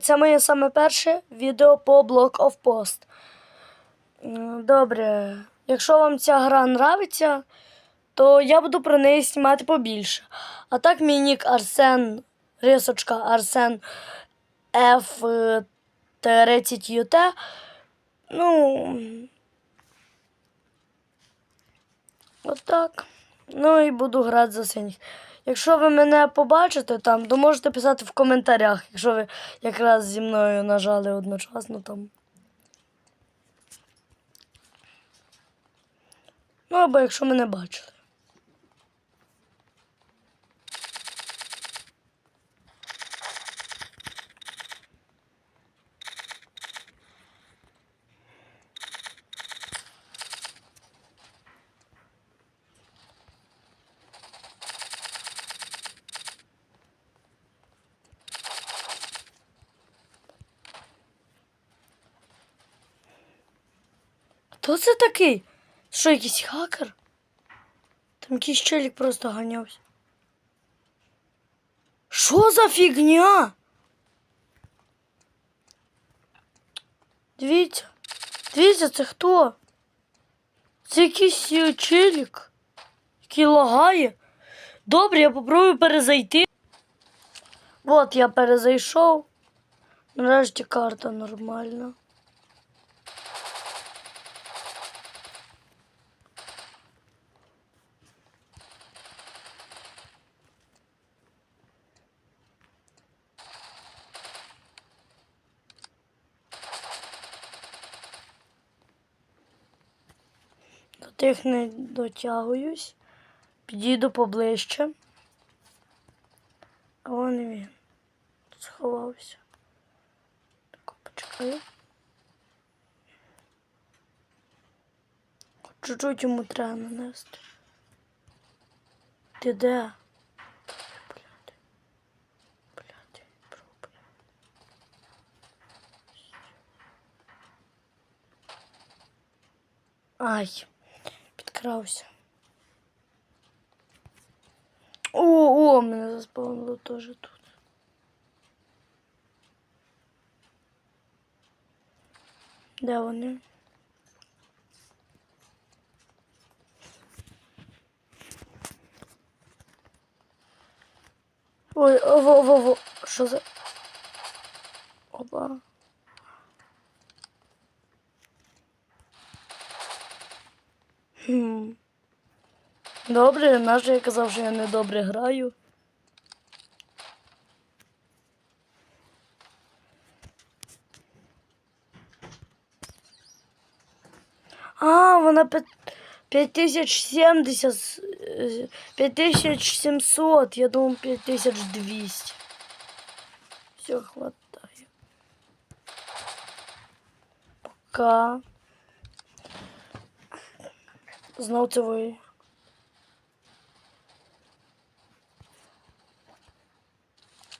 Це моє саме перше відео по Block of Post. Добре, якщо вам ця гра нравиться, то я буду про неї знімати побільше. А так, мій нік Арсен, рисочка Арсен F 30 UT. Ну. Отак. Ну і буду грати за синіх. Якщо ви мене побачите там, то можете писати в коментарях, якщо ви якраз зі мною нажали одночасно там. Ну, або якщо мене бачили. Хто це такий? Що, якийсь хакер? Там якийсь челік просто ганявся. Що за фігня? Дивіться. Дивіться, це хто? Це якийсь е, челік, який лагає. Добре, я попробую перезайти. От я перезайшов. Нарешті карта нормальна. До тих не дотягуюсь. Підійду поближче. А вон він. Сховався. Так, почекаю. Чуть-чуть йому треба нанести. Ти де? Бляди. Бляди, пробуй. Ай, підкрався. О, о, мене заспавнило теж тут. Де вони? Ой, ово, ово, ово. Що за. Опа. Добре, наже я казав, що я не добре граю. А, вона п'ят- 5070, е, 5700, я думав 5200. Все, хватає. Пока. Знов це ви.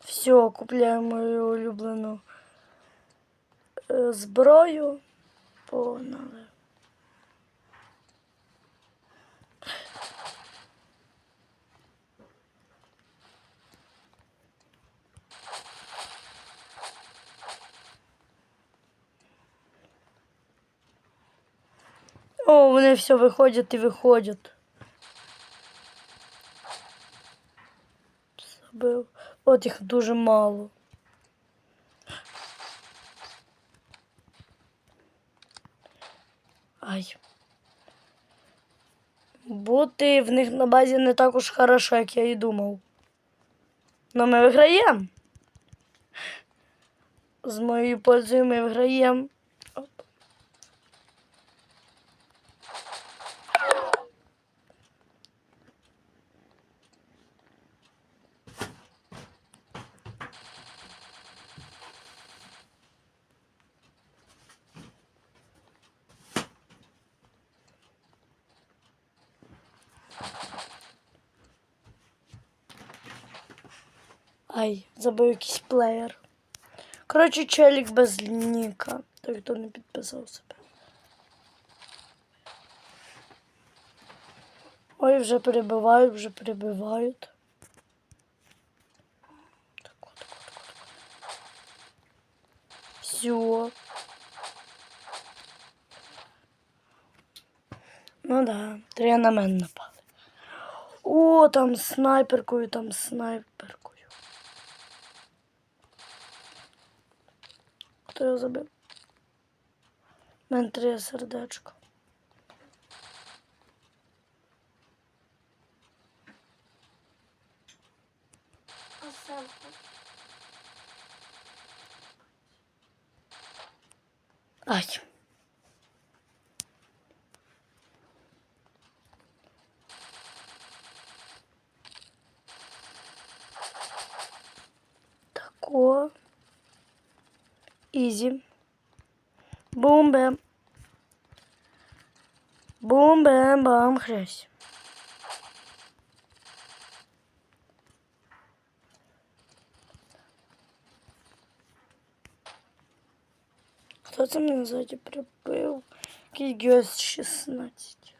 Все, купляю мою улюблену е, зброю. Погнали. О, вони все виходять і виходять. Забив. От їх дуже мало. Ай. Бути в них на базі не так уж хорошо, як я і думав. Но ми виграємо. З моєю пользою ми виграємо. Ай, забив якийсь плеєр. Коротше, челік без ніка. Той, хто не підписав себе. Ой, вже перебивають, вже перебивають. Так, от. Все. Ну да, три на мене напали. О, там снайперкою, там снайперкою. Хто його забив? Мене три сердечко. Ай. Ізі. Бум-бем. Бум-бем-бам хрясь. Хто це мене ззаді прибив? Який гьос 16.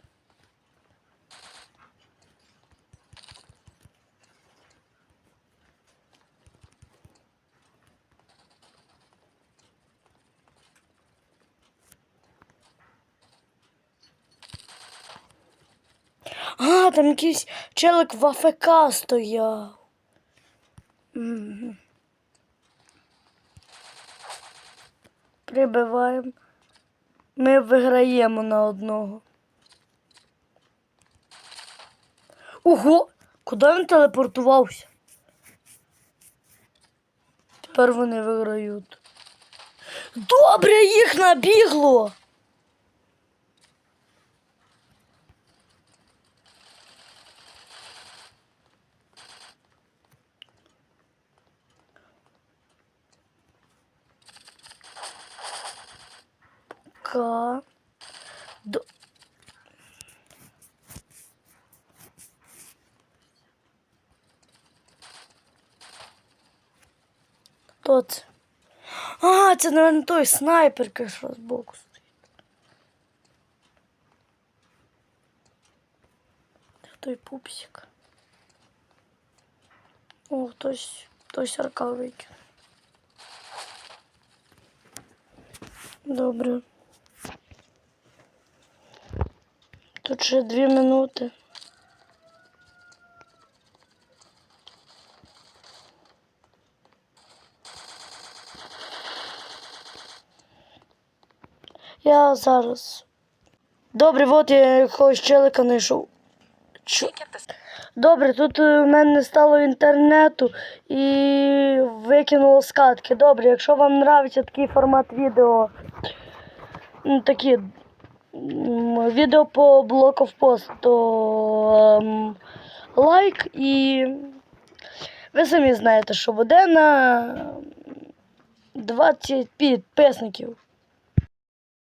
Там якийсь челик в АФК стояв. Прибиваємо. Ми виграємо на одного. Ого! Куди він телепортувався? Тепер вони виграють. Добре, їх набігло! Ка. До... Хто? А, це, наверное, той снайперка, що збоку стоїть. Той пупсик? О, хтось, хтось арка викинув. Добре. Тут ще дві минути. Я зараз. Добре, от я якогось челика знайшов. Добре, тут в мене не стало інтернету і викинуло скатки. Добре, якщо вам подобається такий формат відео, ну, такі відео по блоку в пост, то ем, лайк і ви самі знаєте, що буде на 20 підписників.